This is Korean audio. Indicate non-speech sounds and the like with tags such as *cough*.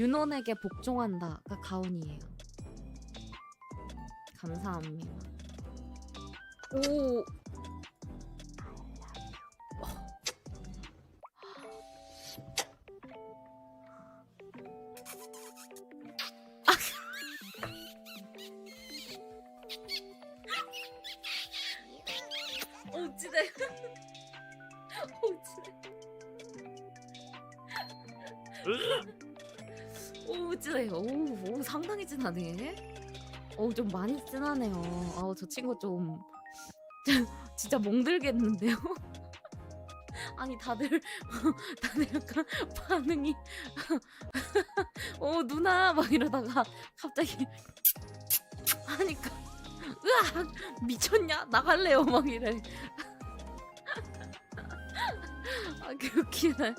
윤원에게 복종한다가 가온이에요. 감사합니다. 오. *laughs* 어찌돼? 어찌돼? *laughs* *laughs* 오 진해. 오, 오 상당히 진하네. 오 좀 많이 진하네요. 아우 저 친구 좀 *laughs* 진짜 멍들겠는데요. *laughs* 아니 다들 *laughs* 다들 약간 반응이 어 누나 막 이러다가 갑자기 하니까 으악 미쳤냐 나갈래요 막 이래. 아그 웃기네.